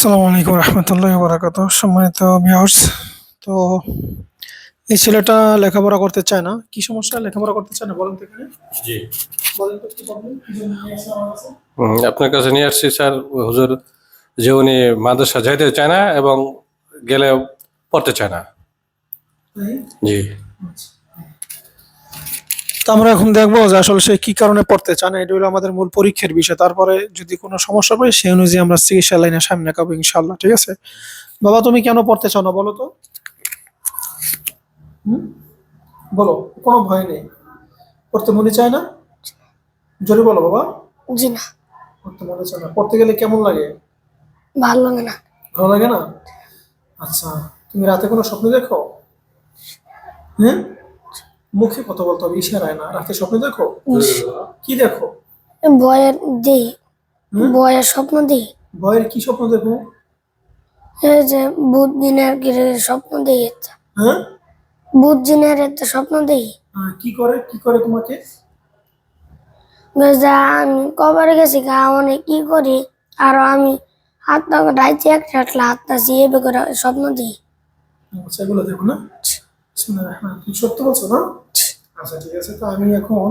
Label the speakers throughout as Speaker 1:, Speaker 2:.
Speaker 1: আসসালামু আলাইকুম রহমতুল্লাহ বরাকাত সম্মানিত ভিউয়ার্স তো এই ছেলেটা লেখাপড়া করতে চায় না। কি সমস্যা? লেখাপড়া করতে চায় না বলেন তো এখানে।
Speaker 2: জি।
Speaker 1: বলেন তো কি প্রবলেম
Speaker 2: আপনার কাছে নিয়ে আসছি স্যার। হুজুর যে উনি মাদ্রাসা যাইতে চায় না এবং গেলে পড়তে চায় না। জি।
Speaker 1: তো আমরা এখন দেখব যে আসলে সে কি কারণে পড়তে চায় না। এটা হলো আমাদের মূল পরীক্ষার বিষয়। তারপরে যদি কোনো সমস্যা পাই সেই অনুযায়ী আমরা চিকিৎসা লাইনে সামনে কাবো ইনশাল্লাহ ঠিক আছে? বাবা তুমি কেন পড়তে চাও না বলো তো? হুম? বলো কোনো ভয় নেই। পড়তে মনে চায় না? জোরে বলো বাবা।
Speaker 3: জি না।
Speaker 1: পড়তে মনে চায় না। পড়তে গেলে কেমন লাগে?
Speaker 3: ভালো লাগে না।
Speaker 1: ভালো লাগে না? আচ্ছা তুমি রাতে কোনো স্বপ্ন দেখো? হ্যাঁ? মুখে কথা বলতে হবে ইশারায় না। রাতে স্বপ্ন দেখো? কি দেখো?
Speaker 3: বয়ের দিই
Speaker 1: হুম?
Speaker 3: বয়ের স্বপ্ন দিই
Speaker 1: ভয়ের কি স্বপ্ন দেখো?
Speaker 3: এই যে বুধ দিনের গিরে স্বপ্ন দিই একটা।
Speaker 1: হ্যাঁ?
Speaker 3: বুধ দিনের একটা স্বপ্ন দিই
Speaker 1: কি করে? কি করে তোমাকে?
Speaker 3: আমি কবরে গেছি গা অনেক কি করি? আর আমি হাতটা রাইতে একটা হাতটা করে স্বপ্ন দিই
Speaker 1: আচ্ছা এগুলো দেখো না। তুমি সত্য বলছো না? আচ্ছা ঠিক আছে, তো আমি এখন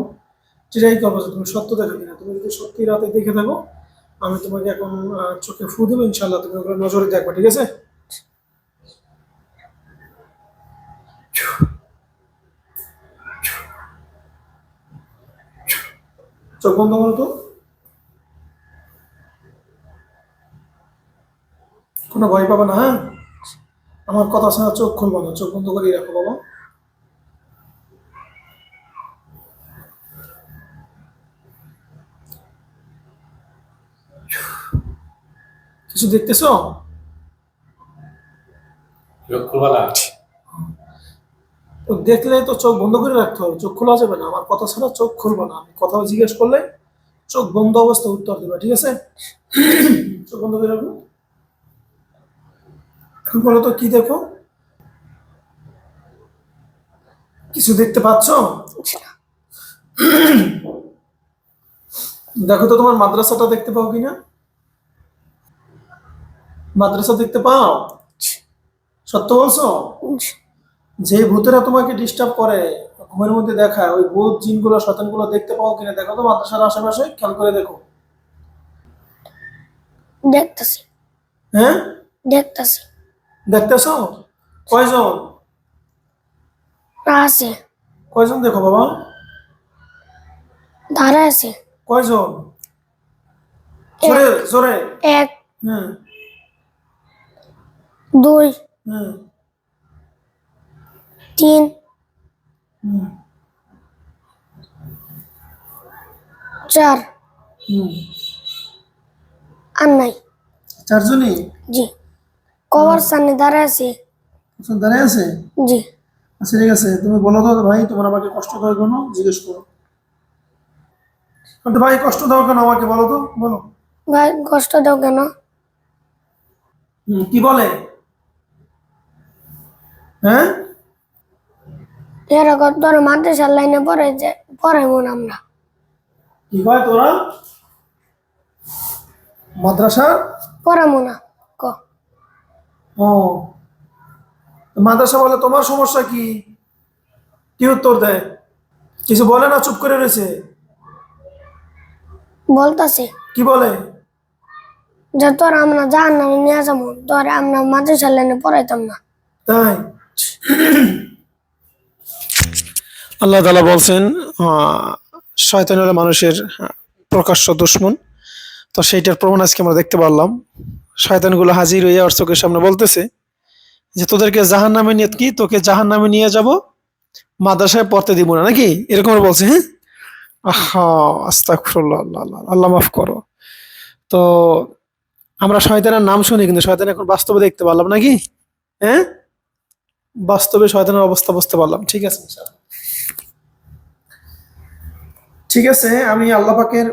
Speaker 1: যেটাই করব তুমি সত্য দেখো কিনা। তুমি যদি সত্যি রাতে দেখে থাকো, আমি তোমাকে এখন চোখে ফু দেবো ইনশাল্লাহ তুমি ওগুলো নজরে দেখবে, ঠিক আছে? চোখ বন্ধ করো তো। কোনো ভয় পাবে না হ্যাঁ? আমার কথা শোনা চোখ খুলবো না চোখ বন্ধ করেই রাখো বাবা কিছু দেখতেছ? তো দেখলে তো চোখ বন্ধ করে রাখতে হবে চোখ খোলা যাবে না। আমার কথা ছাড়া চোখ খুলবো না। আমি কথা জিজ্ঞেস করলে চোখ বন্ধ অবস্থা উত্তর দেবে ঠিক আছে? চোখ বন্ধ করে রাখো। এখন বলো তো কি দেখো? কিছু দেখতে পাচ্ছ? দেখো তো তোমার মাদ্রাসাটা দেখতে পাও কিনা? মাদ্রাসা দেখতে পাও? সত্য বলছো। যে ভূতেরা তোমাকে ডিস্টার্ব করে ঘুমের মধ্যে দেখায় ওই ভূত জিনগুলো শতানগুলো দেখতে পাও কিনা? দেখো তো মাদ্রাসার আশেপাশে খেয়াল করে দেখো।
Speaker 3: দেখতাছি।
Speaker 1: হ্যাঁ?
Speaker 3: দেখতাছি।
Speaker 1: দেখতেছ? কয়জন?
Speaker 3: আছে।
Speaker 1: কয়জন দেখো বাবা?
Speaker 3: ধারা আছে।
Speaker 1: কয়জন? জোরে জোরে।
Speaker 3: এক
Speaker 1: হ্যাঁ
Speaker 3: দুই
Speaker 1: হ্যাঁ
Speaker 3: তিন।
Speaker 1: হুম।
Speaker 3: চার।
Speaker 1: হুম।
Speaker 3: আর নাই।
Speaker 1: চারজনই?
Speaker 3: জি। কবর সামনে দাঁড়া আছে।
Speaker 1: আচ্ছা, দাঁড়ায় আছে?
Speaker 3: জি।
Speaker 1: আচ্ছা ঠিক আছে তুমি বলো তো ভাই তোমার আমাকে কষ্ট দাও কেন? জিজ্ঞেস করো। কিন্তু ভাই কষ্ট দাও কেন আমাকে বলো তো বলো।
Speaker 3: ভাই কষ্ট দাও কেন?
Speaker 1: কি বলে? হ্যাঁ?
Speaker 3: এরকম তোর মাদ্রাসার লাইনে পড়ে যে পড়ে মন আমরা।
Speaker 1: কি কয় তোরা? মাদ্রাসা?
Speaker 3: পড়ে মনা ক
Speaker 1: ও। মাদ্রাসা বলে তোমার সমস্যা কি? কি উত্তর দেয়? কিছু বলে না চুপ করে রয়েছে।
Speaker 3: বলতাছে।
Speaker 1: কি বলে?
Speaker 3: যে তোর আমরা জান নামে নিয়ে যাব তোর আমরা মাদ্রাসার লাইনে পড়াইতাম না।
Speaker 1: তাই? আল্লাহ তালা বলছেন শয়তান হলো মানুষের প্রকাশ্য দুশ্মন। তো সেইটার প্রমাণ আজকে আমরা দেখতে পারলাম। শয়তানগুলো হাজির হয়ে আর চোখের সামনে বলতেছে যে, তোদেরকে জাহান নামে নিয়ে, কি? তোকে জাহান নামে নিয়ে যাব? মাদ্রাসায় পড়তে দিব না নাকি? এরকম বলছে হ্যাঁ? আহা, আস্তাগফিরুল্লাহ, আল্লাহ আল্লাহ মাফ করো। তো আমরা শয়তানের নাম শুনি, কিন্তু শয়তান এখন বাস্তবে দেখতে পারলাম নাকি হ্যাঁ? বাস্তবে শয়তানের অবস্থা বুঝতে পারলাম। ঠিক আছে। ঠিক আছে, আমি আল্লাহ পাকের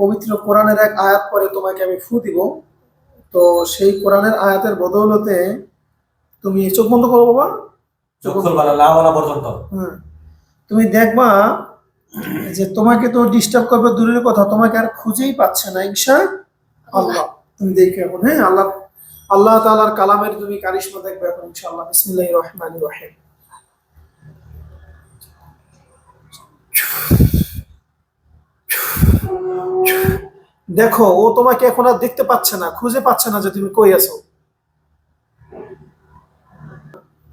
Speaker 1: পবিত্র কোরআনের এক আয়াত পরে তোমাকে আমি ফু দিব। তো সেই কোরআনের আয়াতের বদৌলতে তুমি চোখ বন্ধ করো বাবা। চোখ
Speaker 4: পর্যন্ত।
Speaker 1: হ্যাঁ। তুমি দেখবা যে তোমাকে তো ডিস্টার্ব করবে দূরের কথা তোমাকে আর খুঁজেই পাচ্ছে না ইনশা আল্লাহ। তুমি দেখে এখন হ্যাঁ আল্লাহ আল্লাহ তালার কালামের তুমি কারিশমা দেখবে এখন ইনশাআল্লাহ। বিসমিল্লাহির রহমানির রহিম। দেখো ও তোমাকে এখন আর দেখতে পাচ্ছে না খুঁজে পাচ্ছে না যে তুমি কই আছো।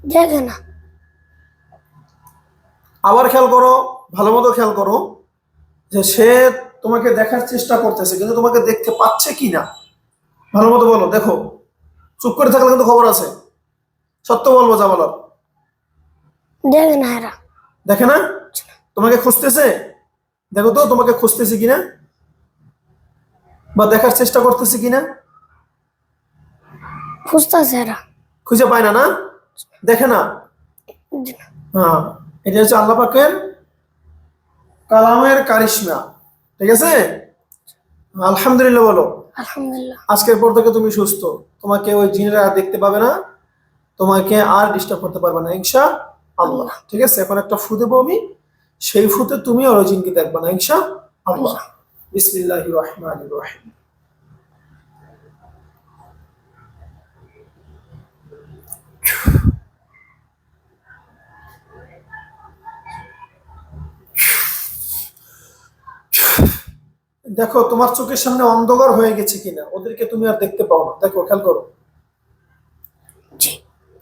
Speaker 3: দেখে না।
Speaker 1: আবার খেয়াল করো ভালো মতো খেয়াল করো যে সে তোমাকে দেখার চেষ্টা করতেছে কিন্তু তোমাকে দেখতে পাচ্ছে কি না। ভালো মতো বলো দেখো চুপ করে থাকলে কিন্তু খবর আছে। সত্য বলব যা বলো
Speaker 3: দেখে না
Speaker 1: দেখে না? তোমাকে খুঁজতেছে? দেখো তো তোমাকে খুঁজতেছে কিনা? বা দেখার চেষ্টা করতেছে কিনা?
Speaker 3: খুঁজতেছে এরা।
Speaker 1: খুঁজে পায় না না? দেখে না? হ্যাঁ এটা হচ্ছে আল্লাহ পাকের কালামের কারিশমা। ঠিক আছে? আলহামদুলিল্লাহ বলো।
Speaker 3: আলহামদুলিল্লাহ।
Speaker 1: আজকের পর থেকে তুমি সুস্থ। তোমাকে ওই জিনেরা দেখতে পাবে না। তোমাকে আর ডিস্টার্ব করতে পারবে না ইনশা আল্লাহ। ঠিক আছে? এখন একটা ফু দেবো আমি। সেই ফুতে তুমি আর ওই জিনকে দেখবে না ইনশা আল্লাহ বিসমিল্লাহ রহমান রহিম দেখো তোমার চোখের সামনে অন্ধকার হয়ে গেছে কিনা ওদেরকে তুমি আর দেখতে পাও না। দেখো খেয়াল করো।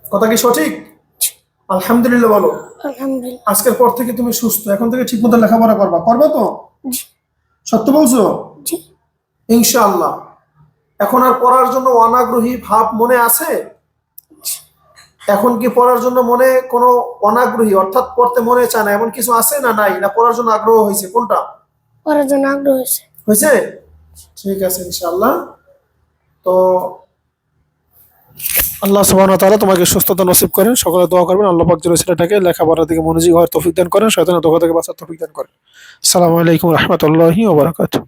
Speaker 1: কথা কি সঠিক? আলহামদুলিল্লাহ বলো। আজকের পর থেকে তুমি সুস্থ এখন থেকে ঠিক মতো লেখাপড়া করবা। করবে তো? সত্য বলছো?
Speaker 3: ইনশাল্লাহ
Speaker 1: ইনশাআল্লাহ। এখন আর পড়ার জন্য অনাগ্রহী ভাব মনে আছে? এখন কি পড়ার জন্য মনে কোনো অনাগ্রহী অর্থাৎ পড়তে মনে চায় না এমন কিছু আছে না নাই? না পড়ার জন্য আগ্রহ হয়েছে? কোনটা?
Speaker 3: পড়ার জন্য আগ্রহ হয়েছে।
Speaker 1: হয়েছে? ঠিক আছে ইনশাল্লাহ তো আল্লাহ সুবাহ তালা তোমাকে সুস্থতা নসিব করেন, সকলে দোয়া করবেন, আল্লাহ পাক যেন ছেলেটাকে লেখাপড়ার দিকে মনোযোগ হওয়ার তফিক দান করেন, শয়তানের দোকা থেকে বাঁচার তফিক দান করেন। আসসালামু আলাইকুম রহমতুল্লাহি ওয়া বারাকাতুহু।